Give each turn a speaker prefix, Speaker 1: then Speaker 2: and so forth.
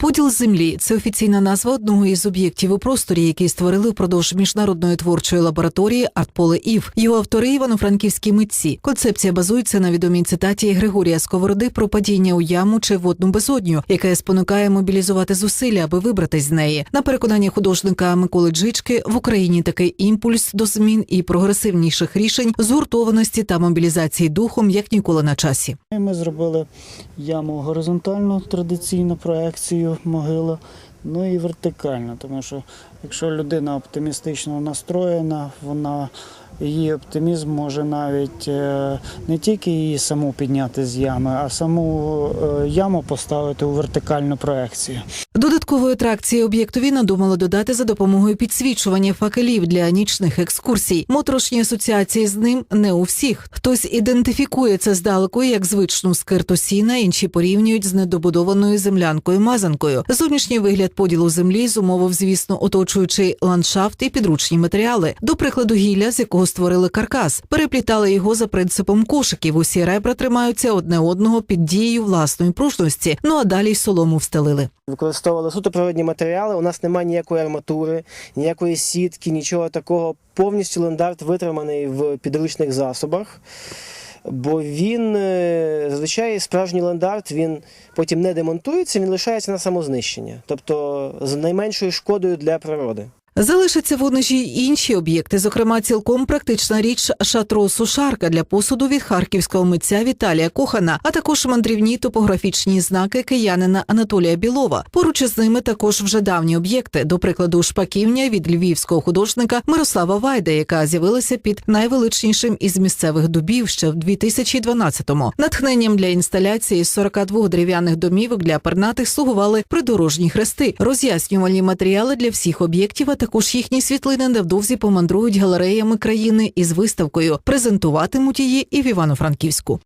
Speaker 1: Поділ землі це офіційна назва одного із об'єктів у просторі, який створили впродовж міжнародної творчої лабораторії Артполе Ів. Його автори івано-франківські митці. Концепція базується на відомій цитаті Григорія Сковороди про падіння у яму чи водну безодню, яке спонукає мобілізувати зусилля, аби вибратись з неї. На переконання художника Миколи Джички в Україні такий імпульс до змін і прогресивніших рішень, згуртованості та мобілізації духом як ніколи на часі.
Speaker 2: Ми зробили яму горизонтальну традиційну проекцію могила, ну і вертикально, тому що якщо людина оптимістично настроєна, вона її оптимізм може навіть е, не тільки її саму підняти з ями, а саму е, яму поставити у вертикальну проекцію.
Speaker 1: Додаткової атракції об'єктові надумали додати за допомогою підсвічування факелів для нічних екскурсій. Моторошні асоціації з ним не у всіх. Хтось ідентифікує це здалеку як звичну скирту сіна, інші порівнюють з недобудованою землянкою мазанкою. Зовнішній вигляд поділу землі зумовив, звісно, оточуючий ландшафт і підручні матеріали. До прикладу, гілля, з якого створили каркас, переплітали його за принципом кошиків. Усі ребра тримаються одне одного під дією власної пружності. Ну а далі й солому встелили.
Speaker 3: Використовували суто природні матеріали. У нас немає ніякої арматури, ніякої сітки, нічого такого. Повністю лендарт витриманий в підручних засобах. Бо він е, зазвичай справжній лендарт він потім не демонтується, він лишається на самознищення, тобто з найменшою шкодою для природи.
Speaker 1: Залишаться в Унежі й інші об'єкти, зокрема, цілком практична річ шатро сушарка для посуду від харківського митця Віталія Кохана, а також мандрівні топографічні знаки киянина Анатолія Білова. Поруч із ними також вже давні об'єкти, до прикладу, шпаківня від львівського художника Мирослава Вайда, яка з'явилася під найвеличнішим із місцевих дубів ще в 2012-му. Натхненням для інсталяції з 42 дерев'яних домівок для пернатих слугували придорожні хрести, роз'яснювальні матеріали для всіх об'єктів, а також їхні світлини невдовзі помандрують галереями країни із виставкою. Презентуватимуть її і в Івано-Франківську.